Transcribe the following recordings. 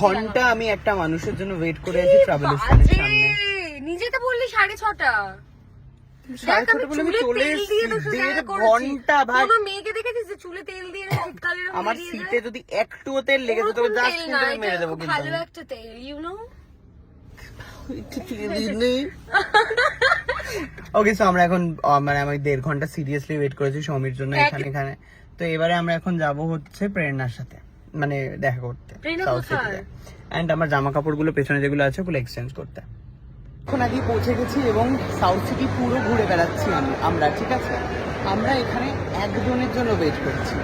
ঘণ্টা আমি একটা মানুষের জন্য ওয়েট করে আছি ট্রাভেল স্টেশনের সামনে। নিজে তো বললি সাড়ে ছটা। আমার সিটে যদি একটুও তেল লেগে যেত তবে জাস্ট মেরে দেবো কিন্তু ভালো একটা তেল ইউ নো ওকে সো আমরা এখন মানে আমি দেড় ঘণ্টা সিরিয়াসলি ওয়েট করেছি সৌমির জন্য এখানে এখানে। তো এবারে আমরা এখন যাব হচ্ছে প্রেরণার সাথে। মানে দেখা করতে প্রেরণা সাউথ সিটিতে এন্ড আমার জামা কাপড়গুলো পেছনে যেগুলো আছে ওগুলো এক্সচেঞ্জ করতে। এখন আগে পৌঁছে গেছি এবং সাউথ সিটি পুরো ঘুরে বেড়াচ্ছি আমি আমরা ঠিক আছে? আমরা এখানে একজনের জন্য ওয়েট করছি।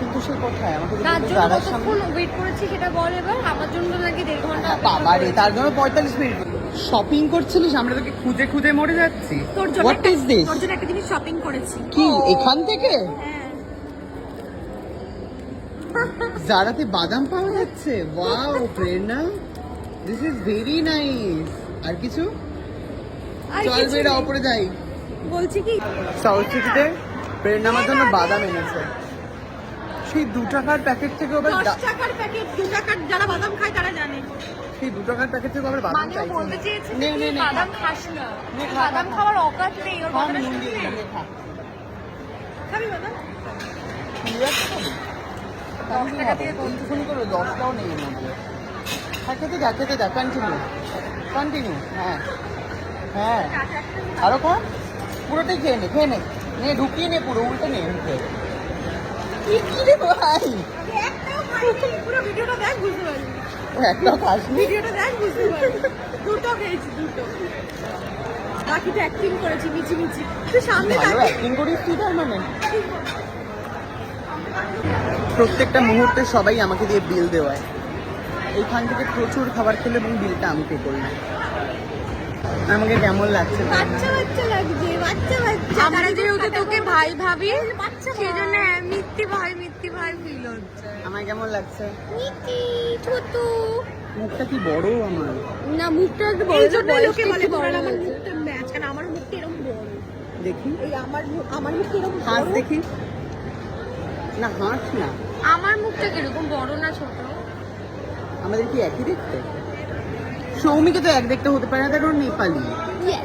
কিন্তু সে কোথায়? আমাকে তো তার জন্য কতক্ষণ ওয়েট করেছি সেটা বল এবার? আমার জন্য নাকি দেড় ঘণ্টা বাবা রে তার জন্য পঁয়তাল্লিশ মিনিট। শপিং করছিলিস? আমরা তোকে খুঁজে খুঁজে মরে যাচ্ছি। তোর জন্য হোয়াট একটা- ইজ দিস তোর জন্য একটা জিনিস শপিং করেছি। কি এখান থেকে? হ্যাঁ। জারাতে বাদাম পাওয়া যাচ্ছে। Wow Prerna. This is very nice আর কিছু? চল নেই। উপরে যাই। বলছি কি? সাউথ সিটিতে প্রেরণা আমার জন্য বাদাম এনেছে। সেই দু টাকার প্যাকেট থেকে আবার দশ টাকার প্যাকেট দু টাকার যারা বাদাম খায় তারা জানে। সেই দু টাকার প্যাকেট থেকে আবার বাদাম মানে চাইছে। বলতে চেয়েছে নে, নে, নে, বাদাম খাস না। বাদাম। খাওয়ার অকাত নেই ওর খা। খাবি বাদাম? দশ টাকা দিয়ে কম। একটুখানি করে দশটাও নেই এর মধ্যে। হ্যাঁ খেতে যা খেতে যা কন্টিনিউ কন্টিনিউ হ্যাঁ। হ্যাঁ। আরও খা পুরোটাই খেয়ে নে খেয়ে নে। নে ঢুকিয়ে নে পুরো উল্টে নে মুখে। কি কি রে ভাই? পুরো ভিডিওটা দেখ বুঝতে পারবি একটাও খাসনি? ভিডিওটা দেখ বুঝতে পারবি। দুটো খেয়েছি দুটো। বাকিটা অ্যাক্টিং করেছি মিচি মিচি তুই সামনে ভালো অ্যাক্টিং করিস তুই তার মানে? প্রত্যেকটা মুহূর্তে সবাই আমাকে দিয়ে বিল দেওয়ায়। এইখান থেকে প্রচুর খাবার খেলে এবং বিলটা আমি পে করলাম আমাকে কেমন লাগছে? বাচ্চা বাচ্চা লাগছে বাচ্চা বাচ্চা। আমরা যেহেতু তোকে ভাই ভাবি সেই জন্য হ্যাঁ, মিত্তি ভাই মিত্তি ভাই ফিল হচ্ছে। আমার কেমন লাগছে? মিত্তি ছোট মুখটা কি বড় আমার? না মুখটা একটু বড় এই জন্য লোকে বলে তোমার আমার মুখটা ম্যাচ কেন আমার মুখটা এরকম বড়। দেখি। এই আমার আমার মুখটা এরকম হাত দেখি। না হাঁস না। আমার মুখটা কীরকম? বড় না ছোট? আমাদের কি একই দেখতে? সৌমিকে তো এক দেখতে হতে পারে না তার কারণ নেপালি।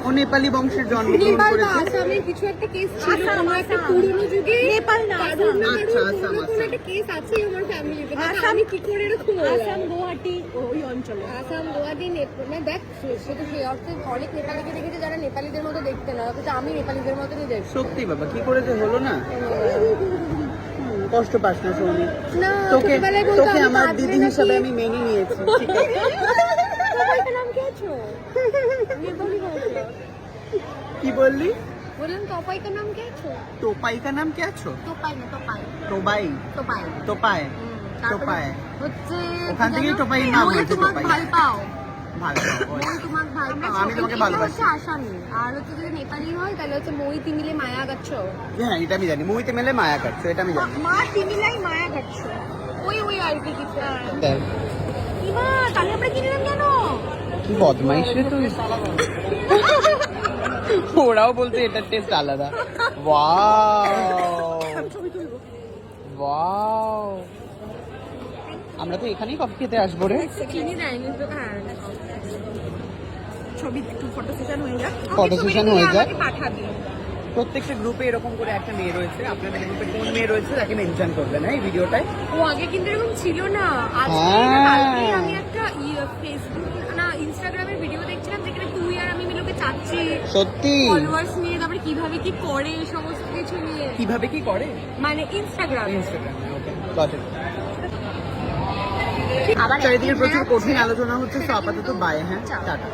ও নেপালি বংশের জন্মগ্রহণ নেপাল বা আসামের কিছু একটা কেস ছিল। কোনো একটা পুরনো যুগে নেপাল না আসাম আচ্ছা, আসাম, কোনো একটা কেস আছে আমার ফ্যামিলিতে আসাম আমি কি করে এরকম আসাম গুয়াহাটি ওই অঞ্চলে। আসাম গুয়াহাটি নেপাল না দেখ সে- সে সেই অর্থে অনেক নেপালিকে দেখেছে যারা নেপালিদের মতো দেখতে না। অথচ আমি নেপালিদের মতনই দেখছি। সত্যি বাবা কি করে যে হলো না? কষ্ট পাস না সৌমি। তোকে তোকে আমার দিদি হিসাবে আমি মেনে নিয়েছি। ঠিক কি বললি? বললাম তপাই কা নাম খেয়েছো টোপাই নাম না হচ্ছে ওখান হয়েছে টোপাই। ভালো পাও। ভালো মই তোমাক ভালো আমি তোমাকে ভালোবাসি। আসামি আর হচ্ছে যদি নেপালি হয় তাহলে হচ্ছে মই তিমিলে মায়া গাচ্ছ। হ্যাঁ এটা আমি জানি। মেলে মায়া এটা আমি জানি। মা তিমিলাই মায়া গাচ্ছ। ওই ওই আর কি কিছু। ইমা তাহলে আমরা কিনলাম কেন কি বদমাইশ রে তুই? ওরাও বলতে এটার টেস্ট আলাদা। ওয়াও। আমরা তো এখানেই কফি খেতে আসব রে। দেয়নি তো হ্যাঁ ছবি একটু ফটো সেশন হয়ে যাক। Photo session হয়ে যাক। পাঠাবি। প্রত্যেকটা গ্রুপে এরকম করে একটা মেয়ে রয়েছে। আপনাদের গ্রুপে কোন মেয়ে রয়েছে তাকে মেনশন করবেন হ্যাঁ এই ভিডিওটায়? ও আগে কিন্তু এরকম ছিল না। আজকে হ্যাঁ। আমি একটা ফেসবুক না ইনস্টাগ্রামের ভিডিও দেখছিলাম যেখানে তুই আর আমি মিলোকে চাচ্ছি। সত্যি? ফলোয়ার্স নিয়ে তারপরে কীভাবে কি করে সমস্ত কিছু নিয়ে। কীভাবে কি করে? মানে ইনস্টাগ্রাম ইনস্টাগ্রামে ওকে চারিদিকে প্রচুর কঠিন আলোচনা হচ্ছে তো আপাতত বাই হ্যাঁ টাটা।